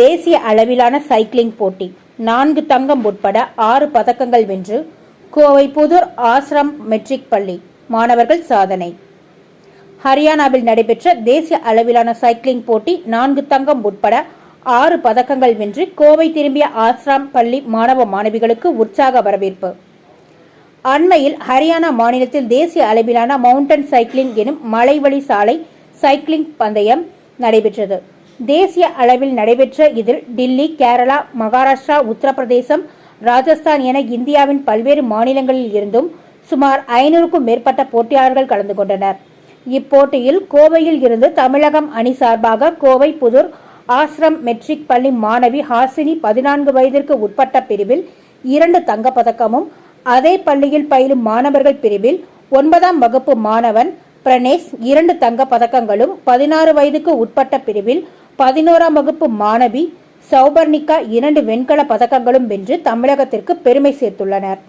தேசிய அளவிலான சைக்கிளிங் போட்டி. நான்கு தங்கம் உட்பட ஆறு பதக்கங்கள் வென்று கோவை புதூர் ஆசிரம் மெட்ரிக் பள்ளி. மாணவர்கள் சாதனை. ஹரியானாவில் நடைபெற்ற தேசிய அளவிலான சைக்கிளிங் போட்டி நான்கு தங்கம் உட்பட ஆறு பதக்கங்கள் வென்று கோவை திரும்பிய ஆசிரம் பள்ளி மாணவ மாணவிகளுக்கு உற்சாக வரவேற்பு. அண்மையில் ஹரியானா மாநிலத்தில் தேசிய அளவிலான மவுண்டன் சைக்கிளிங் எனும் மலைவழி சாலை சைக்கிளிங் பந்தயம் நடைபெற்றது. தேசிய அளவில் நடைபெற்ற இதில் டில்லி கேரளா மகாராஷ்டிரா உத்தரப்பிரதேசம் ராஜஸ்தான் என இந்தியாவின் பல்வேறு மாநிலங்களில் இருந்தும் சுமார் ஐநூறுக்கும் மேற்பட்ட போட்டியாளர்கள் கலந்து கொண்டனர். இப்போட்டியில் கோவையில் இருந்து தமிழகம் அணி சார்பாக கோவை புதூர் ஆசிரம் மெட்ரிக் பள்ளி மாணவி ஹாசினி பதினான்கு வயதிற்கு உட்பட்ட பிரிவில் இரண்டு தங்கப்பதக்கமும் அதே பள்ளியில் பயிலும் மாணவர்கள் பிரிவில் ஒன்பதாம் வகுப்பு மாணவன் பிரணேஷ் இரண்டு தங்க பதக்கங்களும் பதினாறு வயதுக்கு உட்பட்ட பிரிவில் பதினோராம் வகுப்பு மாணவி சௌபர்ணிகா இரண்டு வெண்கல பதக்கங்களும் வென்று தமிழகத்திற்கு பெருமை சேர்த்துள்ளனர்.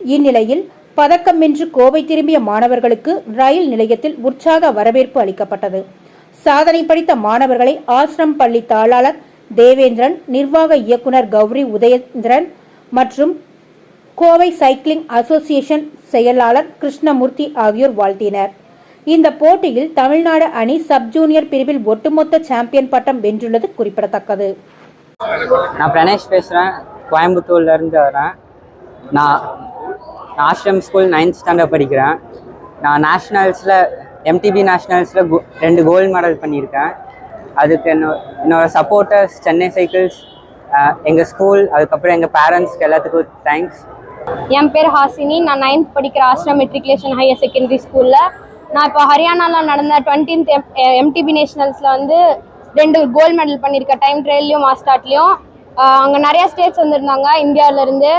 இந்நிலையில் பதக்கம் வென்று கோவை திரும்பிய மாணவர்களுக்கு ரயில் நிலையத்தில் உற்சாக வரவேற்பு அளிக்கப்பட்டது. சாதனை படித்த மாணவர்களை ஆசிரம் பள்ளி தாளாளர் தேவேந்திரன் நிர்வாக இயக்குனர் கௌரி உதயேந்திரன் மற்றும் கோவை சைக்கிளிங் அசோசியேஷன் செயலாளர் கிருஷ்ணமூர்த்தி ஆகியோர் வாழ்த்தினர். இந்த போட்டியில் தமிழ்நாடு அணி சப் ஜூனியர் பிரிவில் ஒட்டுமொத்த சாம்பியன் பட்டம் வென்றுள்ளது குறிப்பிடத்தக்கது. நான் பிரணேஷ் பேசுகிறேன் கோயம்புத்தூர்லேருந்து வரேன். நான் நான் ஆஷ்ரம் ஸ்கூல் நைன்த் ஸ்டாண்டர்ட் படிக்கிறேன். நான் நேஷ்னல்ஸில் எம்டிபி நேஷ்னல்ஸில் ரெண்டு கோல்டு மெடல் பண்ணியிருக்கேன். அதுக்கு என்னோ என்னோட சப்போர்ட்டர்ஸ் சென்னை சைக்கிள்ஸ் எங்கள் ஸ்கூல் அதுக்கப்புறம் எங்கள் பேரண்ட்ஸ்க்கு எல்லாத்துக்கும் தேங்க்ஸ் என் பேர் ஹாசினி. நான் நைன்த் படிக்கிற ஆஸ்ட்ரா மெட்ரிகுலேஷன் ஹையர் செகண்டரி ஸ்கூலில் நான் இப்போ ஹரியானாவில் நடந்த டுவெண்ட்டீன்த் எம்டிபி நேஷனல்ஸில் வந்து ரெண்டு கோல்டு மெடல் பண்ணியிருக்கேன் டைம் ட்ரையல்லையும் மாஸ்டாட்லேயும் அங்கே நிறைய ஸ்டேட்ஸ் வந்திருந்தாங்க. இந்தியாவிலேருந்து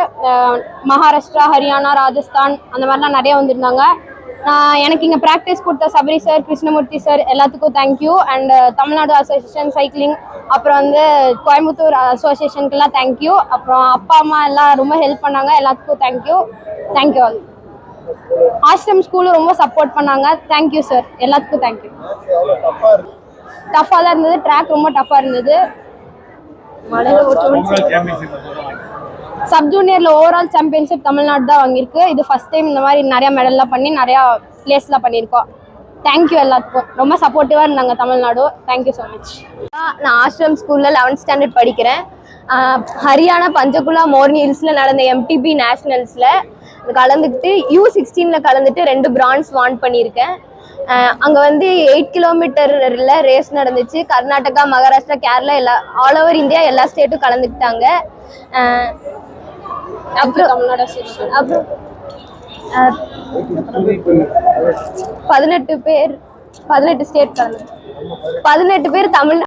மகாராஷ்டிரா ஹரியானா ராஜஸ்தான் அந்த மாதிரிலாம் நிறைய வந்திருந்தாங்க. நான் எனக்கு இங்கே ப்ராக்டிஸ் கொடுத்த சபரி சார் கிருஷ்ணமூர்த்தி சார் எல்லாத்துக்கும் thank you and Tamil Nadu association cycling அப்புறம் வந்து கோயம்புத்தூர் அசோசியேஷனுக்கெல்லாம் தேங்க்யூ அப்புறம் அப்பா அம்மா எல்லாம் ரொம்ப ஹெல்ப் பண்ணாங்க. எல்லாத்துக்கும் தேங்க்யூ தேங்க்யூ ஆல் ஆஷ்ரம் ஸ்கூலும் ரொம்ப சப்போர்ட் பண்ணாங்க. தேங்க்யூ சார் எல்லாத்துக்கும் தேங்க்யூ டஃப்பாக தான் இருந்தது. ட்ராக் ரொம்ப டஃப்பாக இருந்தது. சப் ஜூனியர்ல ஓவரால் சாம்பியன்ஷிப் தமிழ்நாடு தான் வாங்கியிருக்கு. இது ஃபர்ஸ்ட் டைம் இந்த மாதிரி நிறைய மெடல்லாம் பண்ணி நிறையா பிளேஸ்லாம் பண்ணியிருக்கோம். தேங்க்யூ எல்லாத்துக்கும். ரொம்ப சப்போர்ட்டிவாக இருந்தாங்க தமிழ்நாடு. தேங்க்யூ ஸோ மச் நான் ஆஷ்ரம் ஸ்கூலில் லெவன்த் ஸ்டாண்டர்ட் படிக்கிறேன். ஹரியானா பஞ்சகுலா மோர்னி ஹில்ஸில் நடந்த எம்டிபி நேஷ்னல்ஸில் கலந்துக்கிட்டு யூ சிக்ஸ்டீனில் கலந்துட்டு ரெண்டு பிரான்ஸ் வான் பண்ணியிருக்கேன். அங்கே வந்து எயிட் கிலோமீட்டரில் ரேஸ் நடந்துச்சு. கர்நாடகா மகாராஷ்டிரா கேரளா எல்லா ஆல் ஓவர் இந்தியா எல்லா ஸ்டேட்டும் கலந்துக்கிட்டாங்க. அப்புறம் அப்புறம் பதினெட்டு பேர் பதினெட்டு ஸ்டேட் கலந்து பதினெட்டு பேர் தமிழ்